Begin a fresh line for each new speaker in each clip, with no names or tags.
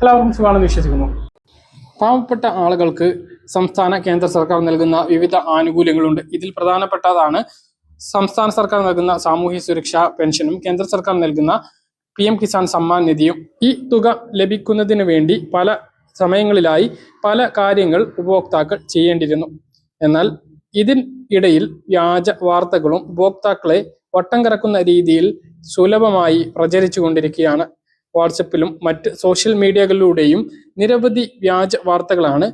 എല്ലാവർക്കും സുഖമാണെന്ന് വിശ്വസിക്കുന്നു. പാവപ്പെട്ട ആളുകൾക്ക് സംസ്ഥാന കേന്ദ്ര സർക്കാർ നൽകുന്ന വിവിധ ആനുകൂല്യങ്ങളുണ്ട്. ഇതിൽ പ്രധാനപ്പെട്ടതാണ് സംസ്ഥാന സർക്കാർ നൽകുന്ന സാമൂഹ്യ സുരക്ഷാ പെൻഷനും കേന്ദ്ര സർക്കാർ നൽകുന്ന പി എം കിസാൻ സമ്മാൻ നിധിയും. ഈ തുക ലഭിക്കുന്നതിന് വേണ്ടി പല സമയങ്ങളിലായി പല കാര്യങ്ങൾ ഉപഭോക്താക്കൾ ചെയ്യേണ്ടിയിരുന്നു. എന്നാൽ ഇതിൻ ഇടയിൽ വ്യാജ വാർത്തകളും ഉപഭോക്താക്കളെ വട്ടം കറക്കുന്ന രീതിയിൽ സുലഭമായി പ്രചരിച്ചു കൊണ്ടിരിക്കുകയാണ് വാട്സപ്പിലും മറ്റ് സോഷ്യൽ മീഡിയകളിലൂടെയും നിരവധി വ്യാജ വാർത്തകളാണ്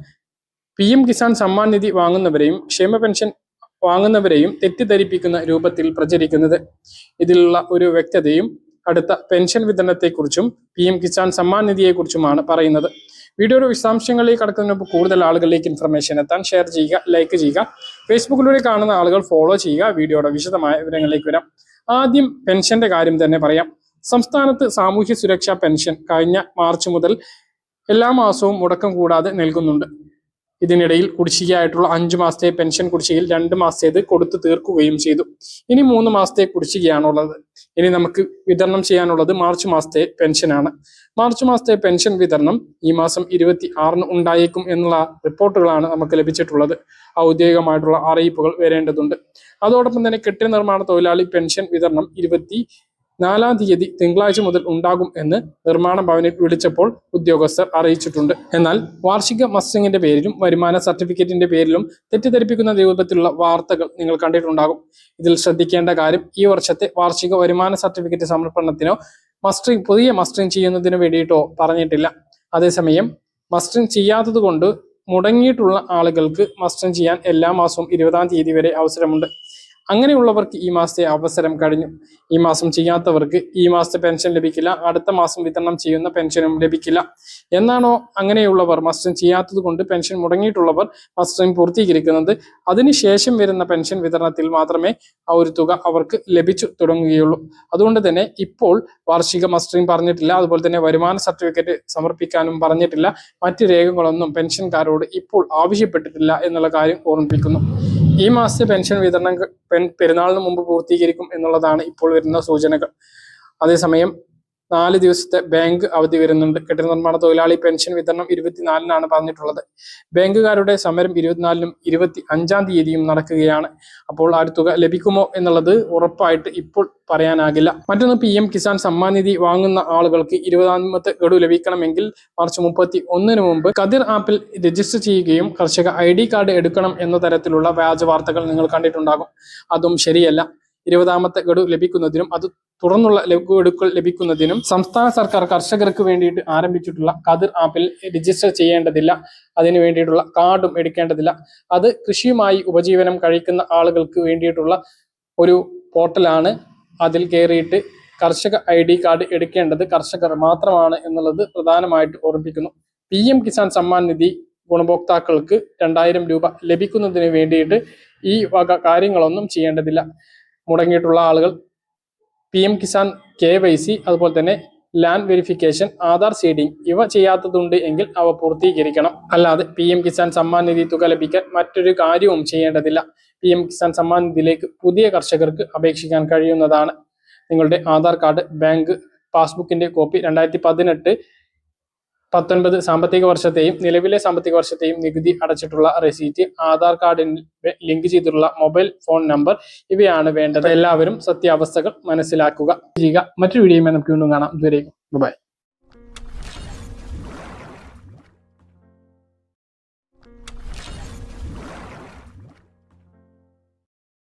പി എം കിസാൻ സമ്മാൻ നിധി വാങ്ങുന്നവരെയും ക്ഷേമ പെൻഷൻ വാങ്ങുന്നവരെയും തെറ്റിദ്ധരിപ്പിക്കുന്ന രൂപത്തിൽ പ്രചരിക്കുന്നത്. ഇതിലുള്ള ഒരു വ്യക്തതയും അടുത്ത പെൻഷൻ വിതരണത്തെക്കുറിച്ചും പി എം കിസാൻ സമ്മാൻ നിധിയെക്കുറിച്ചുമാണ് പറയുന്നത്. വീഡിയോയുടെ വിശദാംശങ്ങളിലേക്ക് കടക്കുന്നതിന് മുമ്പ് കൂടുതൽ ആളുകളിലേക്ക് ഇൻഫർമേഷൻ എത്താൻ ഷെയർ ചെയ്യുക ലൈക്ക് ചെയ്യുക. ഫേസ്ബുക്കിലൂടെ കാണുന്ന ആളുകൾ ഫോളോ ചെയ്യുക. വീഡിയോയുടെ വിശദമായ വിവരങ്ങളിലേക്ക് വരാം. ആദ്യം പെൻഷന്റെ കാര്യം തന്നെ പറയാം. സംസ്ഥാനത്ത് സാമൂഹ്യ സുരക്ഷാ പെൻഷൻ കഴിഞ്ഞ മാർച്ച് മുതൽ എല്ലാ മാസവും മുടക്കം കൂടാതെ നൽകുന്നുണ്ട്. ഇതിനിടയിൽ കുടിശ്ശികയായിട്ടുള്ള അഞ്ചു മാസത്തെ പെൻഷൻ കുടിശ്ശികയിൽ രണ്ട് മാസത്തേത് കൊടുത്തു തീർക്കുകയും ചെയ്തു. ഇനി മൂന്ന് മാസത്തെ കുടിശ്ശികയാണുള്ളത്. ഇനി നമുക്ക് വിതരണം ചെയ്യാനുള്ളത് മാർച്ച് മാസത്തെ പെൻഷനാണ്. മാർച്ച് മാസത്തെ പെൻഷൻ വിതരണം ഈ മാസം ഇരുപത്തി ആറിന് ഉണ്ടായേക്കും എന്നുള്ള റിപ്പോർട്ടുകളാണ് നമുക്ക് ലഭിച്ചിട്ടുള്ളത്. ഔദ്യോഗികമായിട്ടുള്ള അറിയിപ്പുകൾ വരേണ്ടതുണ്ട്. അതോടൊപ്പം തന്നെ കെട്ടിട നിർമ്മാണ തൊഴിലാളി പെൻഷൻ വിതരണം ഇരുപത്തി നാലാം തീയതി തിങ്കളാഴ്ച മുതൽ ഉണ്ടാകും എന്ന് നിർമ്മാണ ഭവനിൽ വിളിച്ചപ്പോൾ ഉദ്യോഗസ്ഥർ അറിയിച്ചിട്ടുണ്ട്. എന്നാൽ വാർഷിക മസ്റ്റിങ്ങിന്റെ പേരിലും വരുമാന സർട്ടിഫിക്കറ്റിന്റെ പേരിലും തെറ്റിദ്ധരിപ്പിക്കുന്ന രൂപത്തിലുള്ള വാർത്തകൾ നിങ്ങൾ കണ്ടിട്ടുണ്ടാകും. ഇതിൽ ശ്രദ്ധിക്കേണ്ട കാര്യം ഈ വർഷത്തെ വാർഷിക വരുമാന സർട്ടിഫിക്കറ്റ് സമർപ്പണത്തിനോ മസ്റ്ററിംഗ് പുതിയ മസ്റ്ററിംഗ് ചെയ്യുന്നതിനോ വേണ്ടിയിട്ടോ പറഞ്ഞിട്ടില്ല. അതേസമയം മസ്റ്ററിംഗ് ചെയ്യാത്തത് മുടങ്ങിയിട്ടുള്ള ആളുകൾക്ക് മസ്റ്ററിംഗ് ചെയ്യാൻ എല്ലാ മാസവും ഇരുപതാം തീയതി വരെ അവസരമുണ്ട്. അങ്ങനെയുള്ളവർക്ക് ഈ മാസത്തെ അവസരം കഴിഞ്ഞു. ഈ മാസം ചെയ്യാത്തവർക്ക് ഈ മാസത്തെ പെൻഷൻ ലഭിക്കില്ല. അടുത്ത മാസം വിതരണം ചെയ്യുന്ന പെൻഷനും ലഭിക്കില്ല. എന്നാണോ അങ്ങനെയുള്ളവർ മസ്റ്ററിംഗ് ചെയ്യാത്തത് കൊണ്ട് പെൻഷൻ മുടങ്ങിയിട്ടുള്ളവർ മസ്റ്ററിംഗ് പൂർത്തീകരിക്കുന്നത്? അതിനുശേഷം വരുന്ന പെൻഷൻ വിതരണത്തിൽ മാത്രമേ ആ ഒരു തുക അവർക്ക് ലഭിച്ചു തുടങ്ങുകയുള്ളൂ. അതുകൊണ്ട് തന്നെ ഇപ്പോൾ വാർഷിക മസ്റ്ററിംഗ് പറഞ്ഞിട്ടില്ല. അതുപോലെ തന്നെ വരുമാന സർട്ടിഫിക്കറ്റ് സമർപ്പിക്കാനും പറഞ്ഞിട്ടില്ല. മറ്റ് രേഖകളൊന്നും പെൻഷൻകാരോട് ഇപ്പോൾ ആവശ്യപ്പെട്ടിട്ടില്ല എന്നുള്ള കാര്യം ഓർമ്മിപ്പിക്കുന്നു. ഈ മാസത്തെ പെൻഷൻ വിതരണം പെൻ പെരുന്നാളിന് മുമ്പ് പൂർത്തീകരിക്കും എന്നുള്ളതാണ് ഇപ്പോൾ വരുന്ന സൂചനകൾ. അതേസമയം നാല് ദിവസത്തെ ബാങ്ക് അവധി വരുന്നുണ്ട്. കെട്ടിട നിർമ്മാണ തൊഴിലാളി പെൻഷൻ വിതരണം ഇരുപത്തിനാലിനാണ് പറഞ്ഞിട്ടുള്ളത്. ബാങ്കുകാരുടെ സമരം ഇരുപത്തിനാലിനും ഇരുപത്തി അഞ്ചാം തീയതിയും നടക്കുകയാണ്. അപ്പോൾ ആ ഒരു തുക ലഭിക്കുമോ എന്നുള്ളത് ഉറപ്പായിട്ട് ഇപ്പോൾ പറയാനാകില്ല. മറ്റൊന്ന് പി എം കിസാൻ സമ്മാൻ നിധി വാങ്ങുന്ന ആളുകൾക്ക് ഇരുപതാമത്തെ ഗഡു ലഭിക്കണമെങ്കിൽ മാർച്ച് മുപ്പത്തി ഒന്നിന് മുമ്പ് കതിർ ആപ്പിൽ രജിസ്റ്റർ ചെയ്യുകയും കർഷക ഐ ഡി കാർഡ് എടുക്കണം എന്ന തരത്തിലുള്ള വ്യാജ വാർത്തകൾ നിങ്ങൾ കണ്ടിട്ടുണ്ടാകും. അതും ശരിയല്ല. ഇരുപതാമത്തെ ഗഡു ലഭിക്കുന്നതിനും അത് തുടർന്നുള്ള ലഘുവെടുക്കൽ ലഭിക്കുന്നതിനും സംസ്ഥാന സർക്കാർ കർഷകർക്ക് വേണ്ടിയിട്ട് ആരംഭിച്ചിട്ടുള്ള കതിർ ആപ്പിൽ രജിസ്റ്റർ ചെയ്യേണ്ടതില്ല അതിനു വേണ്ടിയിട്ടുള്ള കാർഡും എടുക്കേണ്ടതില്ല. അത് കൃഷിയുമായി ഉപജീവനം കഴിക്കുന്ന ആളുകൾക്ക് വേണ്ടിയിട്ടുള്ള ഒരു പോർട്ടലാണ്. അതിൽ കയറിയിട്ട് കർഷക ഐ ഡി കാർഡ് എടുക്കേണ്ടത് കർഷകർ മാത്രമാണ് എന്നുള്ളത് പ്രധാനമായിട്ട് ഓർമ്മിപ്പിക്കുന്നു. പി എം കിസാൻ സമ്മാൻ നിധി ഗുണഭോക്താക്കൾക്ക് രണ്ടായിരം രൂപ ലഭിക്കുന്നതിന് വേണ്ടിയിട്ട് ഈ വക കാര്യങ്ങളൊന്നും ചെയ്യേണ്ടതില്ല. മുടങ്ങിയിട്ടുള്ള ആളുകൾ P M Kisan K Y C അതുപോലെ തന്നെ ലാൻഡ് വെരിഫിക്കേഷൻ ആധാർ സീഡിംഗ് ഇവ ചെയ്യാത്തതുണ്ട് എങ്കിൽ അവ പൂർത്തീകരിക്കണം. അല്ലാതെ പി എം കിസാൻ സമ്മാൻ നിധി തുക ലഭിക്കാൻ മറ്റൊരു കാര്യവും ചെയ്യേണ്ടതില്ല. പി എം കിസാൻ സമ്മാൻ നിധിയിലേക്ക് പുതിയ കർഷകർക്ക് അപേക്ഷിക്കാൻ കഴിയുന്നതാണ്. നിങ്ങളുടെ ആധാർ കാർഡ് ബാങ്ക് പാസ്ബുക്കിന്റെ കോപ്പി രണ്ടായിരത്തി പതിനെട്ട് പത്തൊൻപത് സാമ്പത്തിക വർഷത്തെയും നിലവിലെ സാമ്പത്തിക വർഷത്തെയും നികുതി അടച്ചിട്ടുള്ള റെസീറ്റ് ആധാർ കാർഡിന് ലിങ്ക് ചെയ്തിട്ടുള്ള മൊബൈൽ ഫോൺ നമ്പർ ഇവയാണ് വേണ്ടത്. എല്ലാവരും സത്യാവസ്ഥകൾ മനസ്സിലാക്കുക. ചെയ്യുക. മറ്റൊരു വീഡിയോയുമായി നമുക്ക് വീണ്ടും കാണാം. ഇതുവരെയും ബൈ.